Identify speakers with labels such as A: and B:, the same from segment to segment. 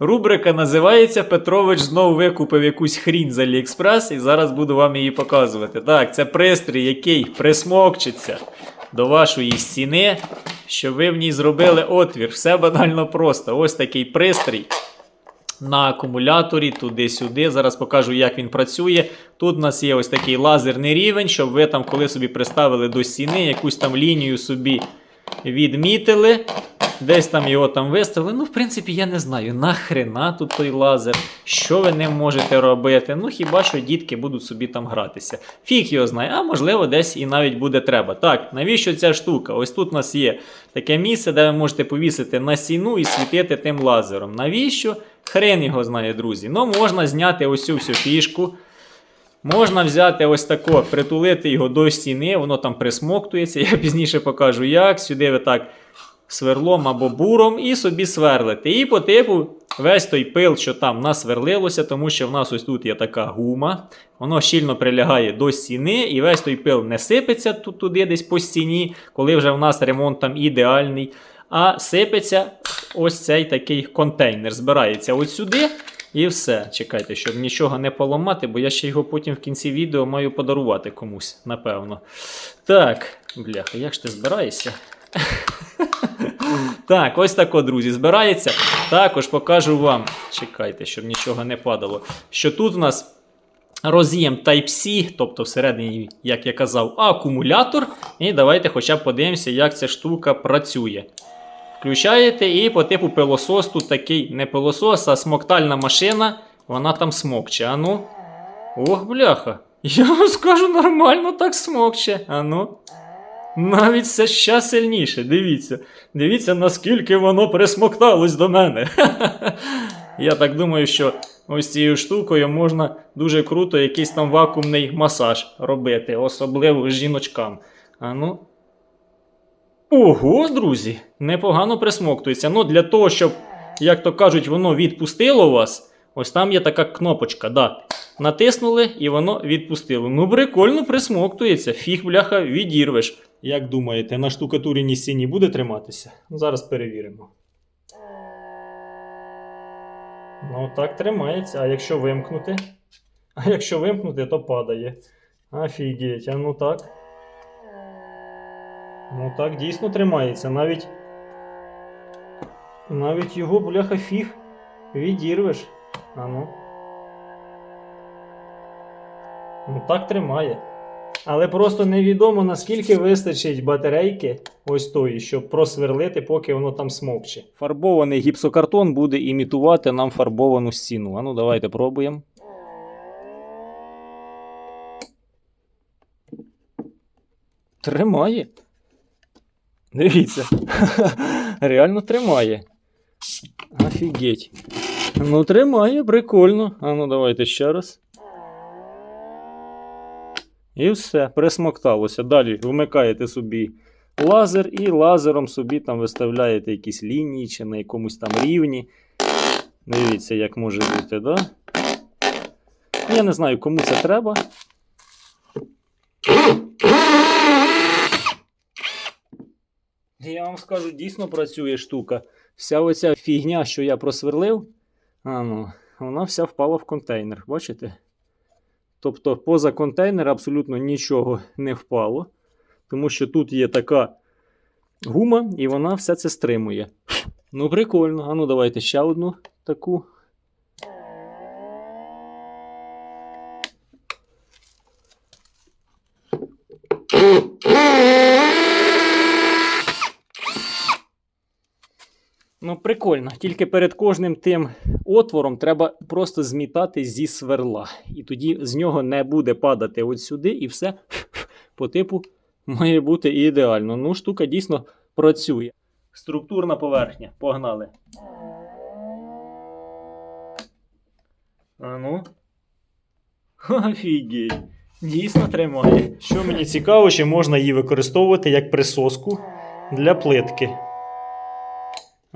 A: Рубрика називається Петрович знову викупив якусь хрінь з Аліекспрес і зараз буду вам її показувати. Так, це пристрій, який присмокчиться до вашої стіни, щоб ви в ній зробили отвір. Все банально просто. Ось такий пристрій на акумуляторі, туди-сюди. Зараз покажу, як він працює. Тут у нас є ось такий лазерний рівень, щоб ви там, коли собі приставили до стіни, якусь там лінію собі відмітили. Десь там його там виставили. Ну, в принципі, я не знаю, нахрена тут той лазер, що ви ним можете робити. Ну, хіба що дітки будуть собі там гратися. Фіг його знає, а можливо, десь і навіть буде треба. Так, навіщо ця штука? Ось тут у нас є таке місце, де ви можете повісити на стіну і світити тим лазером. Навіщо? Хрен його знає, друзі. Ну, можна зняти ось цю всю фішку. Можна взяти ось тако, притулити його до стіни, воно там присмоктується. Я пізніше покажу як. Сюди ви так сверлом або буром і собі сверлите. І по типу весь той пил, що там насверлилося, тому що в нас ось тут є така гума. Воно щільно прилягає до стіни, і весь той пил не сипеться тут туди десь по стіні, коли вже в нас ремонт там ідеальний. А сипеться ось цей такий контейнер. Збирається ось сюди. І все. Чекайте, щоб нічого не поламати, бо я ще його потім в кінці відео маю подарувати комусь, напевно. Так, бляха, як ж ти збираєшся? Так, ось тако, друзі, збирається. Також покажу вам. Чекайте, щоб нічого не падало. Що тут у нас роз'єм Type-C, тобто всередині, як я казав, акумулятор. І давайте хоча б подивимося, як ця штука працює. Включаєте і по типу пилосос тут такий не пилосос, а смоктальна машина. Вона там смокче. Ану. Ох, бляха. Я вам скажу нормально так смокче. Ану. Навіть це ще сильніше. Дивіться. Дивіться, наскільки воно присмокталось до мене. Я так думаю, що ось цією штукою можна дуже круто якийсь там вакуумний масаж робити, особливо жіночкам. Ану. Ого, друзі, непогано присмоктується. Ну, для того, щоб, як то кажуть, воно відпустило вас, ось там є така кнопочка. да. Натиснули і воно відпустило. Ну, прикольно присмоктується. Фіг, бляха, відірвеш. Як думаєте, на штукатуреній стіні буде триматися? Ну, Зараз перевіримо. Ну, так тримається. А якщо вимкнути? А якщо вимкнути, то падає. Офігеть, а ну так. Ну так, дійсно тримається. Навіть. Навіть його, бляха, фіг відірвеш. А ну. Ну так тримає. Але просто невідомо наскільки вистачить батарейки ось тої, щоб просверлити, поки воно там смокче. Фарбований гіпсокартон буде імітувати нам фарбовану стіну. А ну давайте пробуємо. Тримає. Дивіться. Реально тримає. Офігеть. Ну, тримає, прикольно. А ну давайте ще раз. І все, присмокталося. Далі вмикаєте собі лазер і лазером собі там виставляєте якісь лінії чи на якомусь там рівні. Дивіться, як може бути, да? Я не знаю, кому це треба. Я вам скажу, дійсно працює штука. Вся оця фігня, що я просверлив, а ну, вона вся впала в контейнер. Бачите? Тобто, поза контейнер абсолютно нічого не впало. Тому що тут є така гума, і вона все це стримує. Ну, прикольно. А ну, давайте ще одну таку. Прикольно. Тільки перед кожним тим отвором треба просто змітати зі сверла. І тоді з нього не буде падати от сюди, і все по типу має бути ідеально. Ну, штука дійсно працює. Структурна поверхня. Погнали. А ну. Офігеть. Дійсно тримає. Що мені цікаво, чи можна її використовувати як присоску для плитки.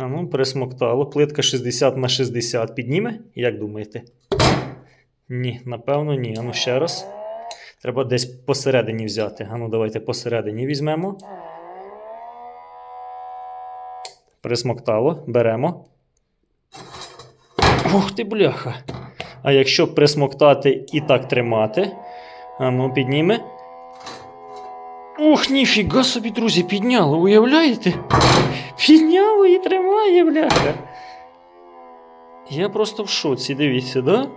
A: А ну, присмоктало. Плитка 60 на 60 підніме? Як думаєте? Ні, напевно, ні. Ану ще раз. Треба десь посередині взяти. Ану, давайте посередині візьмемо. Присмоктало. Беремо. Ух ти, бляха. А якщо присмоктати і так тримати. А ну, підніме. Ух, ніфіга собі, друзі, підняло, уявляєте? Підняло і тримає, бляха. Я просто в шоці, дивіться, да?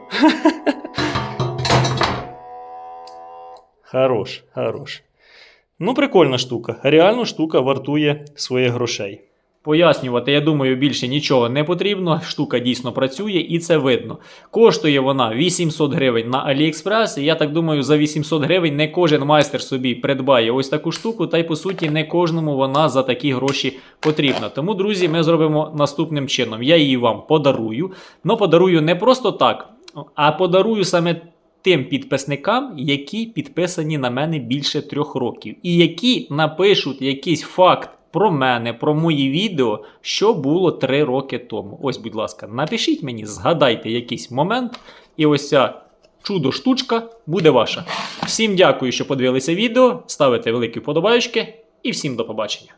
A: Хорош, хорош. Ну, прикольна штука. Реально штука вартує своїх грошей. Пояснювати, я думаю, більше нічого не потрібно. Штука дійсно працює і це видно. Коштує вона 800 гривень на AliExpress. І я так думаю, за 800 гривень не кожен майстер собі придбає ось таку штуку, та й по суті не кожному вона за такі гроші потрібна. Тому, друзі, ми зробимо наступним чином. Я її вам подарую. Но подарую не просто так, а подарую саме тим підписникам, які підписані на мене більше трьох років, і які напишуть якийсь факт про мене, про мої відео, що було три роки тому. Ось, будь ласка, напишіть мені, згадайте якийсь момент, і ось ця чудо-штучка буде ваша. Всім дякую, що подивилися відео, ставите великі вподобайки, і всім до побачення.